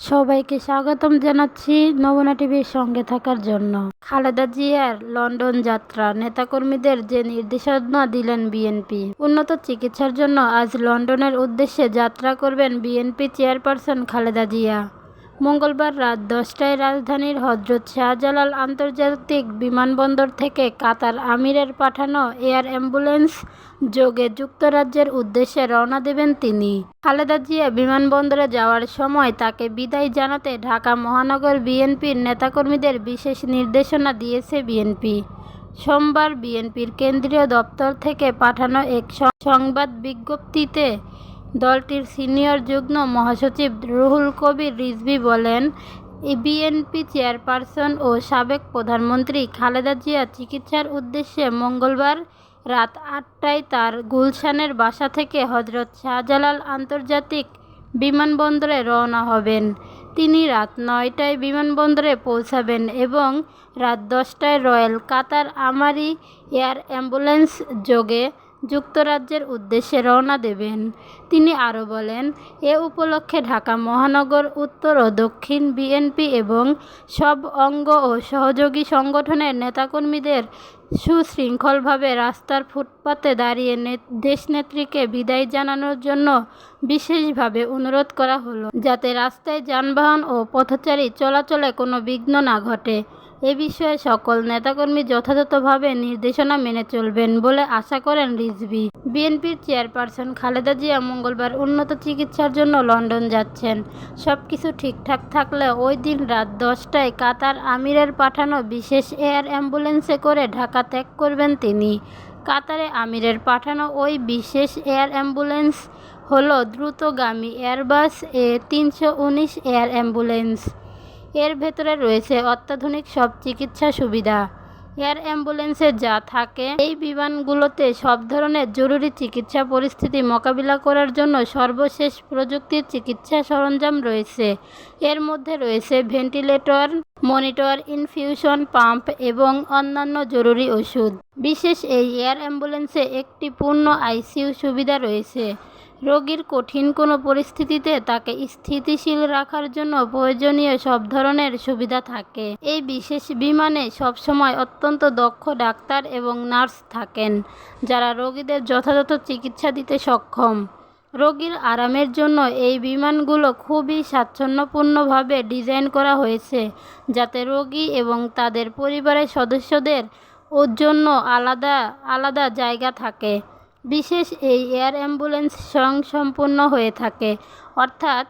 সবাইকে স্বাগতম জানাচ্ছি নমুনা টিভির সঙ্গে থাকার জন্য। খালেদা জিয়ার লন্ডন যাত্রা, নেতাকর্মীদের যে নির্দেশনা দিলেন বিএনপি। উন্নত চিকিৎসার জন্য আজ লন্ডনের উদ্দেশ্যে যাত্রা করবেন বিএনপি চেয়ারপারসন খালেদা জিয়া। মঙ্গলবার রাত দশটায় রাজধানীর হজরত শাহজালাল আন্তর্জাতিক বিমানবন্দর থেকে কাতার আমিরের পাঠানো এয়ার অ্যাম্বুলেন্স যোগে যুক্তরাজ্যের উদ্দেশ্যে রওনা দেবেন তিনি। খালেদা জিয়া বিমানবন্দরে যাওয়ার সময় তাকে বিদায় জানাতে ঢাকা মহানগর বিএনপির নেতাকর্মীদের বিশেষ নির্দেশনা দিয়েছে বিএনপি। সোমবার বিএনপির কেন্দ্রীয় দপ্তর থেকে পাঠানো এক সংবাদ বিজ্ঞপ্তিতে দলটির সিনিয়র যুগ্ম মহাসচিব রুহুল কবির রিজভী বলেন, বিএনপি চেয়ারপারসন ও সাবেক প্রধানমন্ত্রী খালেদা জিয়া চিকিৎসার উদ্দেশ্যে মঙ্গলবার রাত আটটায় তার গুলশানের বাসা থেকে হজরত শাহজালাল আন্তর্জাতিক বিমানবন্দরে রওনা হবেন। তিনি রাত নয়টায় বিমানবন্দরে পৌঁছাবেন এবং রাত দশটায় রয়্যাল কাতার আমারি এয়ার অ্যাম্বুলেন্স যোগে যুক্তরাজ্যের উদ্দেশ্যে রওনা দেবেন। তিনি আরও বলেন, এ উপলক্ষে ঢাকা মহানগর উত্তর ও দক্ষিণ বিএনপি এবং সব অঙ্গ ও সহযোগী সংগঠনের নেতাকর্মীদের সুশৃঙ্খলভাবে রাস্তার ফুটপাতে দাঁড়িয়ে দেশনেত্রীকে বিদায় জানানোর জন্য বিশেষভাবে অনুরোধ করা হলো, যাতে রাস্তায় যানবাহন ও পথচারী চলাচলে কোনো বিঘ্ন না ঘটে। এ বিষয়ে সকল নেতাকর্মী যথাযথভাবে নির্দেশনা মেনে চলবেন বলে আশা করেন রিজভী। বিএনপির চেয়ারপারসন খালেদা জিয়া মঙ্গলবার উন্নত চিকিৎসার জন্য লন্ডন যাচ্ছেন। সব কিছু ঠিকঠাক থাকলে ওই দিন রাত দশটায় কাতার আমিরের পাঠানো বিশেষ এয়ার অ্যাম্বুলেন্সে করে ঢাকা ত্যাগ করবেন তিনি। কাতারে আমিরের পাঠানো ওই বিশেষ এয়ার অ্যাম্বুলেন্স হল দ্রুতগামী এয়ারবাস এ তিনশো উনিশ এয়ার অ্যাম্বুলেন্স। এর ভেতরে রয়েছে অত্যাধুনিক সব চিকিৎসা সুবিধা। এয়ার অ্যাম্বুলেন্সে যা থাকে, এই বিমানগুলোতে সব ধরনের জরুরি চিকিৎসা পরিস্থিতি মোকাবিলা করার জন্য সর্বশেষ প্রযুক্তির চিকিৎসা সরঞ্জাম রয়েছে। এর মধ্যে রয়েছে ভেন্টিলেটর, মনিটর, ইনফিউশন পাম্প এবং অন্যান্য জরুরি ওষুধ। বিশেষ এই এয়ার অ্যাম্বুলেন্সে একটি পূর্ণ আইসিইউ সুবিধা রয়েছে। রোগীর কঠিন কোনো পরিস্থিতিতে তাকে স্থিতিশীল রাখার জন্য প্রয়োজনীয় সব ধরনের সুবিধা থাকে। এই বিশেষ বিমানে সবসময় অত্যন্ত দক্ষ ডাক্তার এবং নার্স থাকেন, যারা রোগীদের যথাযথ চিকিৎসা দিতে সক্ষম। রোগীর আরামের জন্য এই বিমানগুলো খুবই স্বাচ্ছন্দ্যপূর্ণভাবে ডিজাইন করা হয়েছে, যাতে রোগী এবং তাদের পরিবারের সদস্যদের ওর জন্য আলাদা আলাদা জায়গা থাকে। বিশেষ এই এয়ার অ্যাম্বুলেন্স স্বয়ংসম্পূর্ণ হয়ে থাকে। অর্থাৎ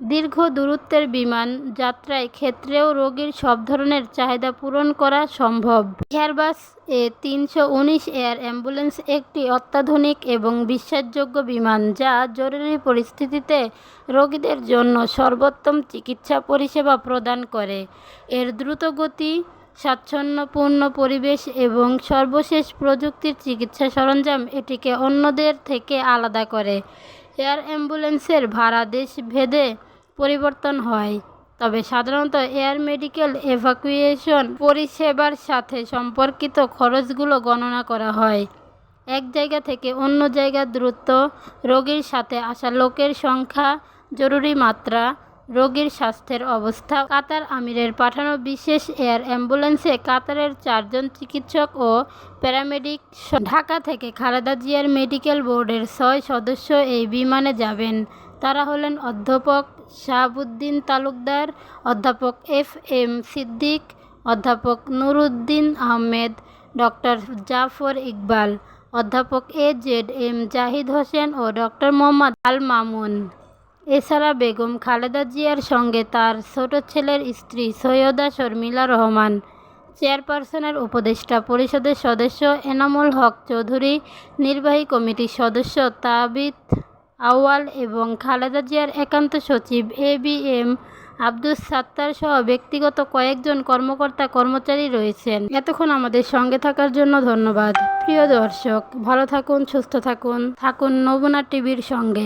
দীর্ঘ দূরত্বের বিমান যাত্রায় ক্ষেত্রেও রোগীর সব ধরনের চাহিদা পূরণ করা সম্ভব। এয়ারবাস এ তিনশো উনিশ এয়ার অ্যাম্বুলেন্স একটি অত্যাধুনিক এবং বিশ্বাসযোগ্য বিমান যা জরুরি পরিস্থিতিতে রোগীদের জন্য সর্বোত্তম চিকিৎসা পরিষেবা প্রদান করে। এর দ্রুতগতি স্বাচ্ছন্দ্যপূর্ণ পরিবেশ এবং সর্বশেষ প্রযুক্তির চিকিৎসা সরঞ্জাম এটিকে অন্যদের থেকে আলাদা করে। এয়ার অ্যাম্বুলেন্সের ভাড়া দেশ ভেদে পরিবর্তন হয়। তবে সাধারণত এয়ার মেডিকেল এভাকুয়েশন পরিষেবার সাথে সম্পর্কিত খরচগুলো গণনা করা হয়। এক জায়গা থেকে অন্য জায়গার দ্রুত রোগীর সাথে আসা লোকের সংখ্যা, জরুরি মাত্রা রোগীর স্বাস্থ্যের অবস্থা। কাতার আমিরের পাঠানো বিশেষ এয়ার অ্যাম্বুলেন্সে কাতারের চারজন চিকিৎসক ও প্যারামেডিক ঢাকা থেকে খালেদা জিয়ার মেডিকেল বোর্ডের ছয় সদস্য এই বিমানে যাবেন। তারা হলেন অধ্যাপক শাহাবুদ্দিন তালুকদার, অধ্যাপক এফ এম সিদ্দিক, অধ্যাপক নুরুদ্দিন আহমেদ, ডক্টর জাফর ইকবাল, অধ্যাপক A Z M Zahid Hossain O doctor Mohammad Al Mamun. এছাড়া বেগম খালেদা জিয়ার সঙ্গে তার ছোট ছেলের স্ত্রী সৈয়দা শর্মিলা রহমান, চেয়ারপারসনের উপদেষ্টা পরিষদের সদস্য এনামুল হক চৌধুরী, নির্বাহী কমিটির সদস্য তাবিত আওয়াল এবং খালেদা জিয়ার একান্ত সচিব A B M Abdus Sattar সহ ব্যক্তিগত কয়েকজন কর্মকর্তা কর্মচারী রয়েছেন। এতক্ষণ আমাদের সঙ্গে থাকার জন্য ধন্যবাদ। প্রিয় দর্শক, ভালো থাকুন, সুস্থ থাকুন। থাকুন নবুনা টিভির সঙ্গে।